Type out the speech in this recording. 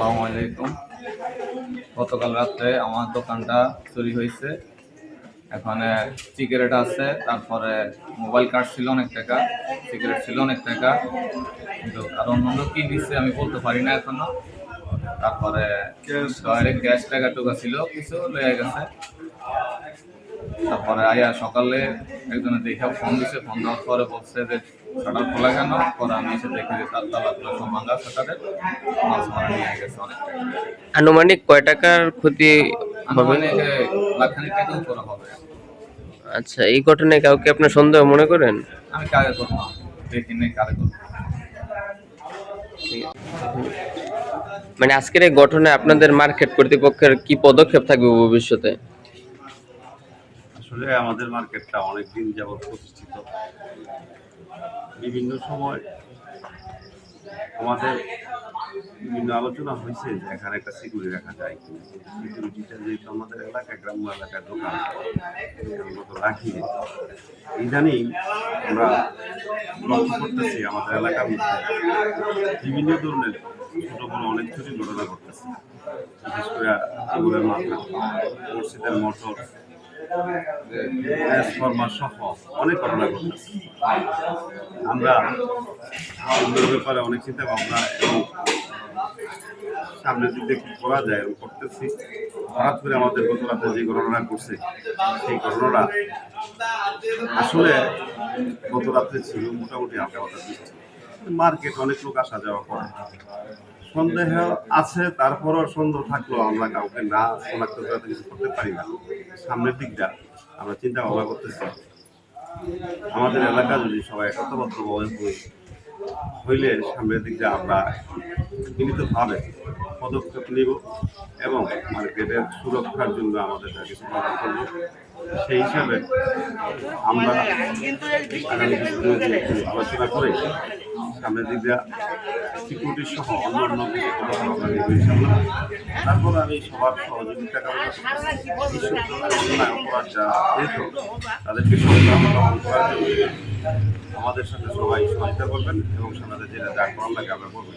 আসসালামু আলাইকুম। গতকাল রাত্রে আমার দোকানটা চুরি হয়েছে। এখানে সিগারেট আছে তারপরে মোবাইল কার্ড ছিল অনেক টাকা সিগারেট ছিল অনেক টাকা। কিন্তু আর অন্যান্য কী দিচ্ছে আমি বলতে পারি না এখনও তারপরে ক্যাশ গ্যাস টাকা টুকা ছিল কিছু লেগে গেছে। তারপরে আয়া সকালে একজনে দেখে ফোন দিছে ফোন দেওয়ার পরে বলছে যে শাটার খোলা কেন? পরে আমি এসে দেখি যে তার তালা খুলে সব ভাঙা শাটারে মাছ মারা নিয়ে গেছে অনেক আনুমানিক কয় টাকার ক্ষতি হবে? টাকা উপরে হবে। আচ্ছা এই ঘটনায় কাউকে আপনার সন্দেহ মনে করেন? আমি কারে করব? দেখি নেই কারে করব। মানে আজকের এই ঘটনায় আপনাদের মার্কেট কর্তৃপক্ষের কি পদক্ষেপ থাকবে ভবিষ্যতে? আসলে আমাদের মার্কেটটা অনেক দিন যাবৎ প্রতিষ্ঠিত। বিভিন্ন সময় আমাদের বিভিন্ন আলোচনা হয়েছে যে এখানে একটা সিকিউরিটি রাখা যায় কিনা। সিকিউরিটিটা যেহেতু আমাদের এলাকায় গ্রাম্য এলাকায় দোকান আমরা তো রাখি ইদানিং আমরা লক্ষ্য করতেছি আমাদের এলাকার মধ্যে বিভিন্ন ধরনের ছোটো বড় অনেক চুরি ঘটনা ঘটতেছে। বিশেষ করে আগুনের মাথা মসজিদের মোটর সহ অনেক ঘটনা ঘটতেছে আমরা ব্যাপারে অনেক চিন্তা ভাবনা এবং সামনের দিক দিয়ে করা যায় এরকম করতেছি। হঠাৎ করে আমাদের গত রাতে যে ঘটনাটা ঘটছে, সেই ঘটনাটা আসলে গত রাত্রে ছিল, মোটামুটি বৃষ্টি মার্কেট অনেক লোক আসা যাওয়া করে। সন্দেহ আছে, তারপরও সন্দেহ থাকলেও আমরা কাউকে না শনাক্ত করে কিছু করতে পারি না। সামনের দিকটা আমরা চিন্তা ভাবনা করতেছি। আমাদের এলাকা যদি সবাই একত্রবদ্ধভাবে হই, হইলে সামনের দিকটা আমরা মিলিতভাবে পদক্ষেপ নিব এবং মার্কেটের সুরক্ষার জন্য আমাদের কিছু করা করব। সেই হিসাবে আমরা আলোচনা করে সামনের দিকটা সিকিউরিটি সহ অন্য অন্য কিছু কথা আমরা নিব ইনশাআল্লাহ। তারপর আমি সবার সহযোগিতা তাদেরকে আমাদের সাথে সবাই সহযোগিতা করবেন এবং সমাজে যেটা যা করার লাগে আমরা করব।